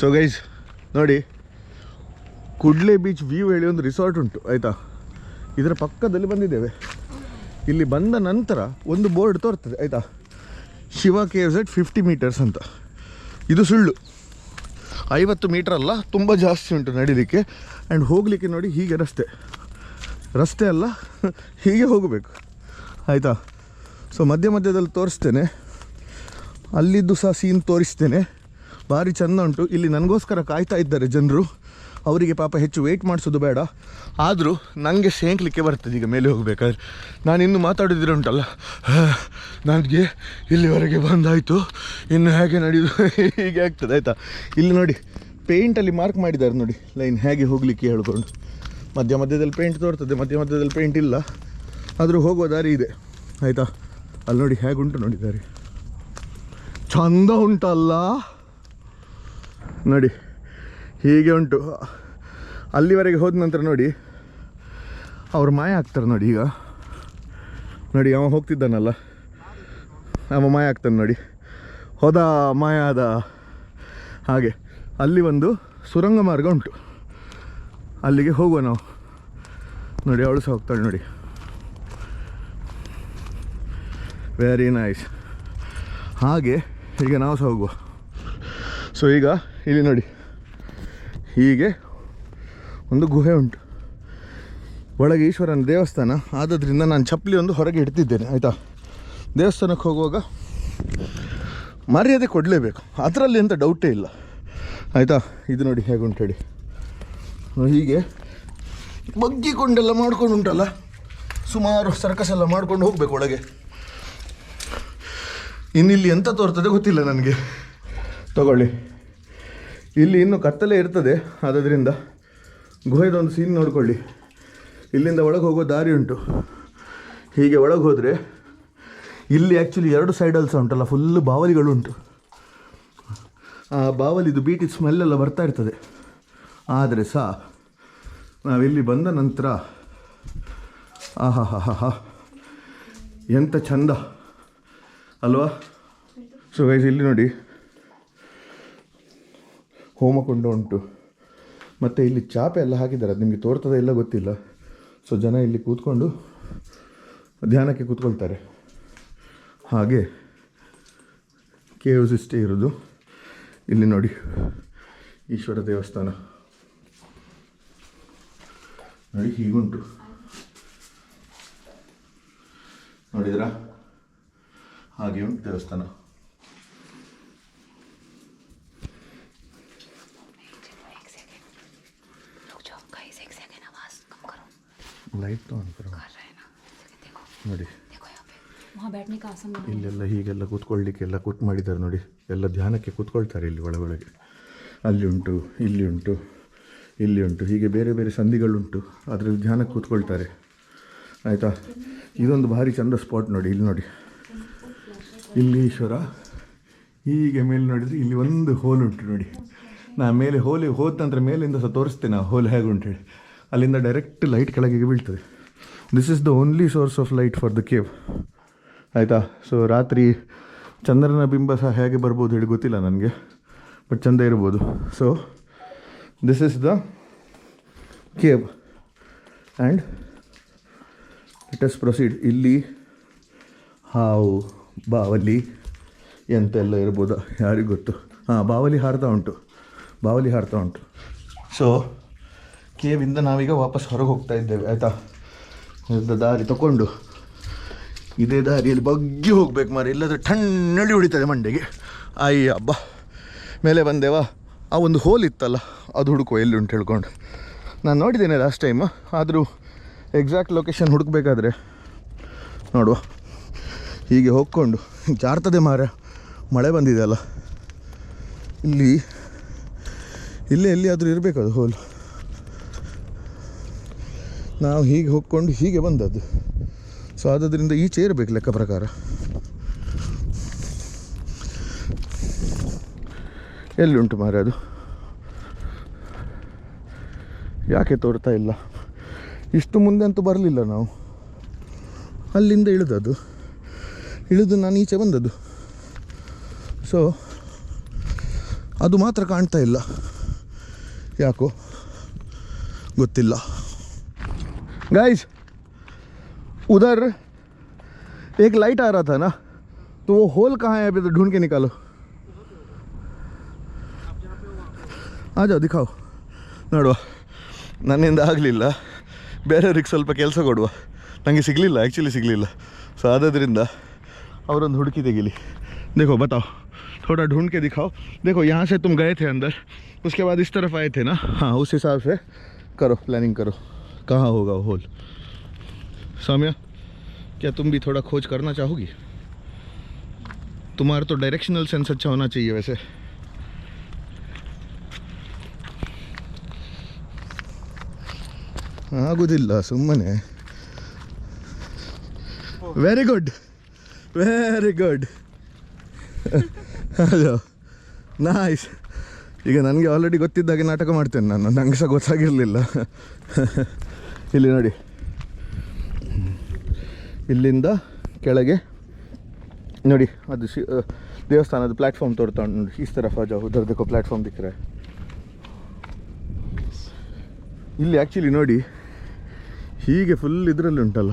So guys ನೋಡಿ ಕುಡ್ಲೆ beach view ಹೇಳಿ ಒಂದು ರಿಸಾರ್ಟ್ ಉಂಟು, ಆಯಿತಾ? ಇದರ ಪಕ್ಕದಲ್ಲಿ ಬಂದಿದ್ದೇವೆ. ಇಲ್ಲಿ ಬಂದ ನಂತರ ಒಂದು ಬೋರ್ಡ್ ತೋರ್ತದೆ, ಆಯಿತಾ? Shiva caves at fifty metres ಅಂತ. ಇದು ಸುಳ್ಳು. ಐವತ್ತು ಮೀಟರ್ ಅಲ್ಲ, ತುಂಬ ಜಾಸ್ತಿ ಉಂಟು ನಡೀಲಿಕ್ಕೆ. ಆ್ಯಂಡ್ ಹೋಗಲಿಕ್ಕೆ ನೋಡಿ, ಹೀಗೆ ರಸ್ತೆ. ರಸ್ತೆ ಅಲ್ಲ, ಹೀಗೆ ಹೋಗಬೇಕು, ಆಯಿತಾ? ಸೊ ಮಧ್ಯ ಮಧ್ಯದಲ್ಲಿ ತೋರಿಸ್ತೇನೆ. ಅಲ್ಲಿದ್ದು ಸಹ ಸೀನ್ ತೋರಿಸ್ತೇನೆ. ಭಾರಿ ಚೆಂದ ಉಂಟು. ಇಲ್ಲಿ ನನಗೋಸ್ಕರ ಕಾಯ್ತಾ ಇದ್ದಾರೆ ಜನರು. ಅವರಿಗೆ ಪಾಪ ಹೆಚ್ಚು ವೆಯ್ಟ್ ಮಾಡಿಸೋದು ಬೇಡ. ಆದರೂ ನನಗೆ ಸೇಂಕ್ಲಿಕ್ಕೆ ಬರ್ತದೆ ಈಗ ಮೇಲೆ ಹೋಗಬೇಕಾದ್ರೆ. ನಾನು ಇನ್ನು ಮಾತಾಡಿದ್ರೆ ಉಂಟಲ್ಲ. ನನಗೆ ಇಲ್ಲಿವರೆಗೆ ಬಂದಾಯಿತು. ಇನ್ನು ಹೇಗೆ ನಡೆಯೋದು? ಹೀಗೆ ಆಗ್ತದೆ, ಆಯಿತಾ? ಇಲ್ಲಿ ನೋಡಿ ಪೇಂಟಲ್ಲಿ ಮಾರ್ಕ್ ಮಾಡಿದ್ದಾರೆ ನೋಡಿ. ಲೈನ್ ಹೇಗೆ ಹೋಗಲಿಕ್ಕೆ ಹೇಳ್ಕೊಂಡು. ಮಧ್ಯ ಮಧ್ಯದಲ್ಲಿ ಪೇಂಟ್ ತೋರ್ತದೆ, ಮಧ್ಯ ಮಧ್ಯದಲ್ಲಿ ಪೇಂಟ್ ಇಲ್ಲ. ಆದರೂ ಹೋಗುವ ದಾರಿ ಇದೆ, ಆಯಿತಾ? ಅಲ್ಲಿ ನೋಡಿ ಹೇಗೆ ಉಂಟು ನೋಡಿ ದಾರಿ ಚಂದ ಉಂಟಲ್ಲ? ನೋಡಿ, ಹೀಗೆ ಉಂಟು. ಅಲ್ಲಿವರೆಗೆ ಹೋದ ನಂತರ ನೋಡಿ, ಅವ್ರು ಮಾಯ ಆಗ್ತಾರೆ ನೋಡಿ ಈಗ. ನೋಡಿ, ಅವ ಹೋಗ್ತಿದ್ದಾನಲ್ಲ. ಅವ ಮಾಯ ಆಗ್ತಾನೆ ನೋಡಿ. ಹೋದ ಮಾಯ ಆದ ಹಾಗೆ. ಅಲ್ಲಿ ಒಂದು ಸುರಂಗ ಮಾರ್ಗ ಉಂಟು. ಅಲ್ಲಿಗೆ ಹೋಗುವ ನಾವು. ನೋಡಿ, ಅವಳು ಸಹ ಹೋಗ್ತಾಳೆ ನೋಡಿ. ವೆರಿ ನೈಸ್ ಹಾಗೆ, ಈಗ ನಾವು ಸಹ ಹೋಗುವ. ಸೊ ಈಗ ಇಲ್ಲಿ ನೋಡಿ. ಹೀಗೆ ಒಂದು ಗುಹೆ ಉಂಟು. ಒಳಗೆ ಈಶ್ವರನ ದೇವಸ್ಥಾನ. ಆದ್ದರಿಂದ ನಾನು ಚಪ್ಪಲಿ ಒಂದು ಹೊರಗೆ ಇಡ್ತಿದ್ದೇನೆ, ಆಯಿತಾ? ದೇವಸ್ಥಾನಕ್ಕೆ ಹೋಗುವಾಗ ಮರ್ಯಾದೆ ಕೊಡಲೇಬೇಕು. ಅದರಲ್ಲಿ ಎಂಥ ಡೌಟೇ ಇಲ್ಲ. ಆಯಿತಾ? ಇದು ನೋಡಿ ಹೇಗೆ ಉಂಟು ಹೇಳಿ ಹೀಗೆ ಬಗ್ಗಿಕೊಂಡೆಲ್ಲ ಮಾಡ್ಕೊಂಡು ಉಂಟಲ್ಲ? ಸುಮಾರು ಸರ್ಕಸ್ ಎಲ್ಲ ಮಾಡ್ಕೊಂಡು ಹೋಗಬೇಕು ಒಳಗೆ. ಇನ್ನಿಲ್ಲಿ ಎಂತ ತೋರ್ತದೆ ಗೊತ್ತಿಲ್ಲ ನನಗೆ. ತಗೊಳ್ಳಿ. ಇಲ್ಲಿ ಇನ್ನು ಕತ್ತಲೆ ಇರ್ತದೆ, ಆದ್ದರಿಂದ ಗುಹೆದ ಒಂದು ಸೀನ್ ನೋಡಿಕೊಳ್ಳಿ. ಇಲ್ಲಿಂದ ಒಳಗೆ ಹೋಗೋ ದಾರಿ ಉಂಟು. ಹೀಗೆ ಒಳಗೆ ಹೋದರೆ ಇಲ್ಲಿ ಆ್ಯಕ್ಚುಲಿ ಎರಡು ಸೈಡಲ್ಲಿ ಸಹ ಉಂಟಲ್ಲ ಫುಲ್ಲು ಬಾವಲಿಗಳು ಉಂಟು. ಆ ಬಾವಲಿದು ಬೀಟಿ ಸ್ಮೆಲ್ಲೆಲ್ಲ ಬರ್ತಾ ಇರ್ತದೆ. ಆದರೆ ಸಹ ನಾವಿಲ್ಲಿ ಬಂದ ನಂತರ ಆಹಾ ಹಾ ಹಾ ಹಾ ಎಂಥ ಚಂದ. ಅಲ್ವಾ? ಸೊ ಗೈಸ್ ಇಲ್ಲಿ ನೋಡಿ. ಹೋಮಕುಂಡ ಉಂಟು. ಮತ್ತು ಇಲ್ಲಿ ಚಾಪೆ ಎಲ್ಲ ಹಾಕಿದ್ದಾರೆ. ನಿಮಗೆ ತೋರ್ತದೆ ಎಲ್ಲ ಗೊತ್ತಿಲ್ಲ. ಸೊ ಜನ ಇಲ್ಲಿ ಕೂತ್ಕೊಂಡು ಧ್ಯಾನಕ್ಕೆ ಕೂತ್ಕೊಳ್ತಾರೆ. ಹಾಗೆ ಕೇವ್ಸ್ ಇಷ್ಟೇ ಇರೋದು. ಇಲ್ಲಿ ನೋಡಿ ಈಶ್ವರ ದೇವಸ್ಥಾನ. ನೋಡಿ, ಹೀಗುಂಟು. ನೋಡಿದ್ರಾ? ಹಾಗೆ ಉಂಟು ದೇವಸ್ಥಾನ. करो ಲೈಟ್ ಆನ್ ಕರೋ कर रहे हैं ना एक सेकंड देखो ನೋಡಿ देखो यहाँ पे वहाँ बैठने का आसन बना ಇಲ್ಲೆಲ್ಲ ಹೀಗೆಲ್ಲ ಕೂತ್ಕೊಳ್ಳಿಕ್ಕೆಲ್ಲ ಕೂತ್ ಮಾಡಿದ್ದಾರೆ ನೋಡಿ ಎಲ್ಲ ಧ್ಯಾನಕ್ಕೆ ಕೂತ್ಕೊಳ್ತಾರೆ ಇಲ್ಲಿ ಒಳಗೊಳಗೆ ಅಲ್ಲಿ ಉಂಟು ಇಲ್ಲಿ ಉಂಟು ಇಲ್ಲಿ ಉಂಟು ಹೀಗೆ ಬೇರೆ ಬೇರೆ ಸಂಧಿಗಳುಂಟು ಅದರಲ್ಲಿ ಧ್ಯಾನಕ್ಕೆ ಕೂತ್ಕೊಳ್ತಾರೆ ಆಯಿತಾ ಇದೊಂದು ಭಾರಿ ಚಂದ ಸ್ಪಾಟ್ ನೋಡಿ ಇಲ್ಲಿ ನೋಡಿ ಇಲ್ಲಿ ಈಶ್ವರ ಹೀಗೆ ಮೇಲೆ ನೋಡಿದರೆ ಇಲ್ಲಿ ಒಂದು ಹೋಲ್ ಉಂಟು ನೋಡಿ ನಾ ಮೇಲೆ ಹೋಲಿಗೆ ಹೋದ ನಂತರ ಮೇಲಿಂದ ಸಹ ತೋರಿಸ್ತೇನೆ ಆ ಹೋಲ್ ಹೇಗೆ ಉಂಟು ಹೇಳಿ ಅಲ್ಲಿಂದ ಡೈರೆಕ್ಟ್ ಲೈಟ್ ಕೆಳಗೆ ಬೀಳ್ತದೆ. This is the only source of light for the cave ಆಯಿತಾ? ಸೊ ರಾತ್ರಿ ಚಂದ್ರನ ಬಿಂಬ ಸಹ ಹೇಗೆ ಬರ್ಬೋದು ಹೇಳಿ ಗೊತ್ತಿಲ್ಲ ನನಗೆ ಬಟ್ ಚಂದ ಇರ್ಬೋದು. So this is the cave and it is proceed ಇಲ್ಲಿ ಹಾವು, ಬಾವಲಿ ಎಂತೆಲ್ಲ ಇರ್ಬೋದು? ಯಾರಿಗೂ ಗೊತ್ತು? ಹಾಂ, ಬಾವಲಿ ಹಾರ್ತಾ ಉಂಟು. ಬಾವಲಿ ಹಾರ್ತಾ ಉಂಟು. ಸೊ ಕೇವಿಂದ ನಾವೀಗ ವಾಪಸ್ ಹೊರಗೆ ಹೋಗ್ತಾ ಇದ್ದೇವೆ, ಆಯಿತಾ? ದಾರಿ ತಗೊಂಡು ಇದೇ ದಾರಿಯಲ್ಲಿ ಬಗ್ಗಿ ಹೋಗ್ಬೇಕು ಮಾರಿ. ಇಲ್ಲದ್ರೆ ಠಣ್ಣಳಿ ಹೊಡಿತದೆ ಮಂಡೆಗೆ. ಅಯ್ಯ ಹಬ್ಬ ಮೇಲೆ ಬಂದೇವಾ? ಆ ಒಂದು ಹೋಲ್ ಇತ್ತಲ್ಲ, ಅದು ಹುಡುಕುವ ಎಲ್ಲಿ ಉಂಟು ಹೇಳ್ಕೊಂಡು. ನಾನು ನೋಡಿದ್ದೇನೆ ಲಾಸ್ಟ್ ಟೈಮ್ ಆದರೂ ಎಕ್ಸಾಕ್ಟ್ ಲೊಕೇಶನ್ ಹುಡುಕ್ಬೇಕಾದ್ರೆ ನೋಡುವ. ಹೀಗೆ ಹೋಗ್ಕೊಂಡು ಜಾರ್ತದೆ ಮಾರ. ಮಳೆ ಬಂದಿದೆ ಅಲ್ಲ. ಇಲ್ಲಿ, ಇಲ್ಲೇ ಎಲ್ಲಿ ಇರಬೇಕು ಅದು ಹೋಲ್. ನಾವು ಹೀಗೆ ಹೋಗ್ಕೊಂಡು ಹೀಗೆ ಬಂದದ್ದು. ಸೊ ಆದ್ದರಿಂದ ಈಚೆ ಇರಬೇಕು ಲೆಕ್ಕ ಪ್ರಕಾರ. ಎಲ್ಲಿ ಮಾರೆ ಅದು? ಯಾಕೆ ತೋರ್ತಾ ಇಲ್ಲ? ಇಷ್ಟು ಮುಂದೆ ಅಂತೂ ಬರಲಿಲ್ಲ ನಾವು. ಅಲ್ಲಿಂದ ಇಳಿದದು ಇಳಿದು ನಾನು ಈಚೆ ಬಂದದ್ದು. ಸೊ ಅದು ಮಾತ್ರ ಕಾಣ್ತಾ ಇಲ್ಲ. ಯಾಕೋ? ಗೊತ್ತಿಲ್ಲ. गाइस उधर एक लाइट आ रहा था ना तो वो होल कहाँ है अभी तो ढूंढ के निकालो। आ जाओ, दिखाओ। नोड़वा। नन ಆಗಲಿಲ್ಲ ಬೇರೆಯವ್ರಿಗೆ ಸ್ವಲ್ಪ ಕೆಲಸ ಕೊಡುವ ನನಗೆ ಸಿಗಲಿಲ್ಲ सिगल ಸಿಗಲಿಲ್ಲ ಸೊ ಆದ್ದರಿಂದ ಅವರೊಂದು ಹುಡುಕಿ ತೆಗಿಲಿ देखो, बताओ। थोड़ा ढूंढ के दिखाओ। देखो, यहाँ से तुम गए थे अंदर, उसके बाद इस तरफ़ आए थे ना? हाँ उस हिसाब से करो प्लानिंग करो। कहाँ होगा वो होल साम्या क्या तुम भी थोड़ा खोज करना चाहोगी तुम्हारा तो डायरेक्शनल सेंस अच्छा होना चाहिए वैसे ಆಗುದಿಲ್ಲ ಸುಮ್ಮನೆ very good very good hello noise ಈಗ ನನಗೆ ಆಲ್ರೆಡಿ ಗೊತ್ತಿದ್ದಾಗೆ ನಾಟಕ ಮಾಡ್ತೇನೆ ನಾನು ನನಗೆ ಸಹ ಗೊತ್ತಾಗಿರಲಿಲ್ಲ ಇಲ್ಲಿ ನೋಡಿ. ಇಲ್ಲಿಂದ ಕೆಳಗೆ ನೋಡಿ, ಅದು ಶಿ ದೇವಸ್ಥಾನದ ಪ್ಲ್ಯಾಟ್ಫಾರ್ಮ್ ತೋರ್ತಾಂಡು ನೋಡಿ, ಈ ಥರ ಫಜಾ ಉದರ್ದಕ್ಕೋ ಪ್ಲ್ಯಾಟ್ಫಾರ್ಮ್ ದಿಕ್ಕರೆ ಇಲ್ಲಿ ಆ್ಯಕ್ಚುಲಿ ನೋಡಿ, ಹೀಗೆ ಫುಲ್ ಇದರಲ್ಲಿ ಉಂಟಲ್ಲ,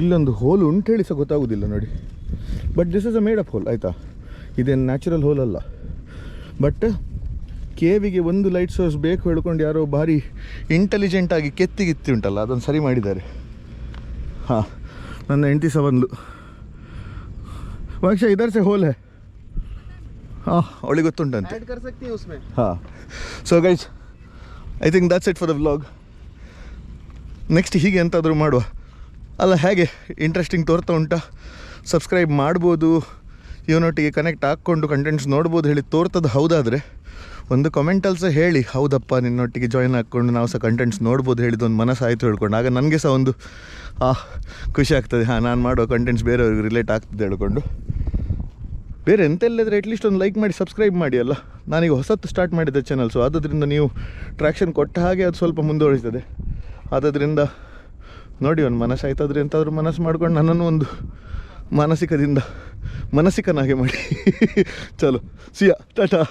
ಇಲ್ಲೊಂದು ಹೋಲ್ ಉಂಟೇಳಿ ಸಹ ಗೊತ್ತಾಗೋದಿಲ್ಲ ನೋಡಿ. But this is a made up hole ಆಯಿತಾ? ಇದೇನು ನ್ಯಾಚುರಲ್ ಹೋಲ್ ಅಲ್ಲ. ಬಟ್ ಕೇವಿಗೆ ಒಂದು ಲೈಟ್ ಸೋರ್ಸ್ ಬೇಕು ಹೇಳ್ಕೊಂಡು ಯಾರೋ ಭಾರಿ ಇಂಟೆಲಿಜೆಂಟಾಗಿ ಕೆತ್ತಿಗಿತ್ತಿ ಉಂಟಲ್ಲ ಅದನ್ನು ಸರಿ ಮಾಡಿದ್ದಾರೆ. ಹಾಂ ನನ್ನ ಹೆಂಡತಿ ಸಹ ವಾಕ್ಷ ಇದರ್ ಇದರ ಸೆ ಹೋಲೆ ಹಾಂ. ಅವಳಿಗೆ ಗೊತ್ತುಂಟಂತೆ. ಹಾಂ so guys I think that's it for the blog next ಹೀಗೆ ಎಂತಾದರೂ ಮಾಡುವ. ಅಲ್ಲ ಹೇಗೆ? ಇಂಟ್ರೆಸ್ಟಿಂಗ್ ತೋರ್ತಾ ಉಂಟಾ? ಸಬ್ಸ್ಕ್ರೈಬ್ ಮಾಡ್ಬೋದು. ಇವನೊಟ್ಟಿಗೆ ಕನೆಕ್ಟ್ ಹಾಕ್ಕೊಂಡು ಕಂಟೆಂಟ್ಸ್ ನೋಡ್ಬೋದು ಹೇಳಿ ತೋರ್ತದ್ದು ಹೌದಾದರೆ. ಒಂದು ಕಮೆಂಟಲ್ಲಿ ಸಹ ಹೇಳಿ, ಹೌದಪ್ಪ, ನಿನ್ನೊಟ್ಟಿಗೆ ಜಾಯ್ನ್ ಹಾಕ್ಕೊಂಡು ನಾವು ಸಹ ಕಂಟೆಂಟ್ಸ್ ನೋಡ್ಬೋದು ಹೇಳಿದ ಒಂದು ಮನಸ್ಸು ಆಯಿತು ಹೇಳ್ಕೊಂಡು, ಆಗ ನನಗೆ ಸಹ ಒಂದು, ಆ, ಖುಷಿ ಆಗ್ತದೆ. ಹಾಂ, ನಾನು ಮಾಡೋ ಕಂಟೆಂಟ್ಸ್ ಬೇರೆಯವ್ರಿಗೆ ರಿಲೇಟ್ ಆಗ್ತದೆ, ಹೇಳ್ಕೊಂಡು. ಬೇರೆ ಎಂತೆಲ್ಲದ್ರೆ ಅಟ್ಲೀಸ್ಟ್ ಒಂದು ಲೈಕ್ ಮಾಡಿ ಸಬ್ಸ್ಕ್ರೈಬ್ ಮಾಡಿ ಅಲ್ಲ. ನಾನೀಗ ಹೊಸತ್ತು ಸ್ಟಾರ್ಟ್ ಮಾಡಿದ್ದೆ ಚಾನಲ್ ಸೊ ಆದ್ದರಿಂದ ನೀವು ಟ್ರ್ಯಾಕ್ಷನ್ ಕೊಟ್ಟ ಹಾಗೆ ಅದು ಸ್ವಲ್ಪ ಮುಂದುವರಿಸ್ತದೆ ಆದ್ದರಿಂದ ನೋಡಿ, ಒಂದು ಮನಸ್ಸು ಆಯ್ತಾದ್ರೆ ಎಂತಾದರೂ ಮನಸ್ಸು ಮಾಡ್ಕೊಂಡು ನನ್ನನ್ನು ಒಂದು ಮಾನಸಿಕದಿಂದ ಮನಸಿಕನಾಗೆ ಮಾಡಿ. ಚಲೋ. ಸಿಯಾ ಟಾಟಾ